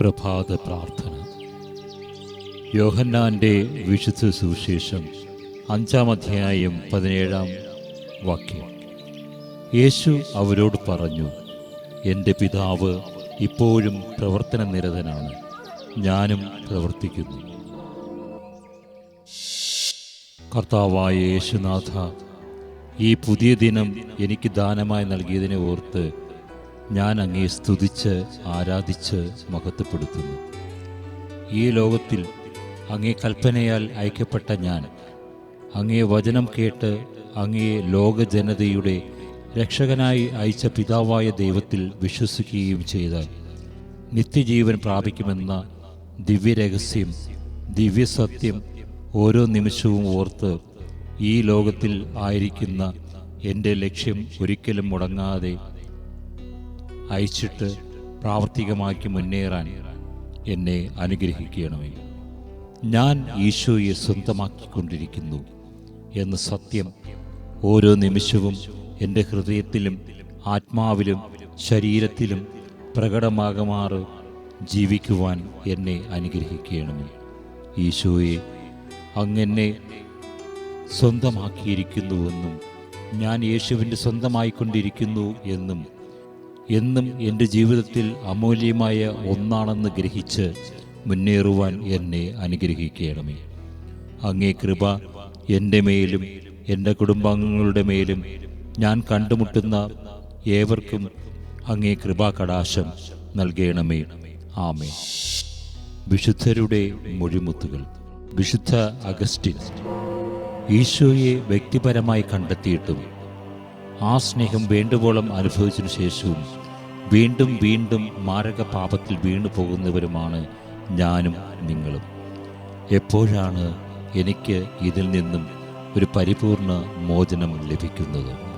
പ്രഭാത പ്രാർത്ഥന യോഹന്നാന്റെ വിശുദ്ധ സുവിശേഷം അഞ്ചാം അധ്യായം പതിനേഴാം വാക്യം. യേശു അവരോട് പറഞ്ഞു എന്റെ പിതാവ് ഇപ്പോഴും പ്രവർത്തന നിരതനാണ് ഞാനും പ്രവർത്തിക്കുന്നു. കർത്താവായ യേശുനാഥ ഈ പുതിയ ദിനം എനിക്ക് ദാനമായി നൽകിയതിനെ ഓർത്ത് ഞാൻ അങ്ങേ സ്തുതിച്ച് ആരാധിച്ച് മഹത്വപ്പെടുത്തുന്നു. ഈ ലോകത്തിൽ അങ്ങേ കൽപ്പനയാൽ അയക്കപ്പെട്ട ഞാൻ അങ്ങേ വചനം കേട്ട് അങ്ങേ ലോകജനതയുടെ രക്ഷകനായി അയച്ച പിതാവായ ദൈവത്തിൽ വിശ്വസിക്കുകയും ചെയ്ത നിത്യജീവൻ പ്രാപിക്കുമെന്ന ദിവ്യരഹസ്യം ദിവ്യസത്യം ഓരോ നിമിഷവും ഓർത്ത് ഈ ലോകത്തിൽ ആയിരിക്കുന്ന എന്റെ ലക്ഷ്യം ഒരിക്കലും മുടങ്ങാതെ അയച്ചിട്ട് പ്രാവർത്തികമാക്കി മുന്നേറാൻ എന്നെ അനുഗ്രഹിക്കണമേ. ഞാൻ ഈശോയെ സ്വന്തമാക്കിക്കൊണ്ടിരിക്കുന്നു എന്ന സത്യം ഓരോ നിമിഷവും എന്റെ ഹൃദയത്തിലും ആത്മാവിലും ശരീരത്തിലും പ്രകടമാകമാറ് ജീവിക്കുവാൻ എന്നെ അനുഗ്രഹിക്കണമേ. ഈശോയെ അങ്ങെന്നെ സ്വന്തമാക്കിയിരിക്കുന്നുവെന്നും ഞാൻ യേശുവിന്റെ സ്വന്തമായിക്കൊണ്ടിരിക്കുന്നു എന്നും എന്നും എന്റെ ജീവിതത്തിൽ അമൂല്യമായ ഒന്നാണെന്ന് ഗ്രഹിച്ച് മുന്നേറുവാൻ എന്നെ അനുഗ്രഹിക്കണമേ. അങ്ങേ കൃപ എന്റെ മേലും എന്റെ കുടുംബാംഗങ്ങളുടെ മേലും ഞാൻ കണ്ടുമുട്ടുന്ന ഏവർക്കും അങ്ങേ കൃപാകടാശം നൽകണമേ. ആമേ വിശുദ്ധരുടെ മൊഴിമുത്തുകൾ. വിശുദ്ധ അഗസ്റ്റിൻ ഈശോയെ വ്യക്തിപരമായി കണ്ടെത്തിയിട്ടും ആ സ്നേഹം വേണ്ടുവോളം അനുഭവിച്ചതിനു ശേഷവും വീണ്ടും വീണ്ടും മാരക പാപത്തിൽ വീണു പോകുന്നവരുമാണ് ഞാനും നിങ്ങളും. എപ്പോഴാണ് എനിക്ക് ഇതിൽ നിന്നും ഒരു പരിപൂർണ മോചനം ലഭിക്കുന്നത്?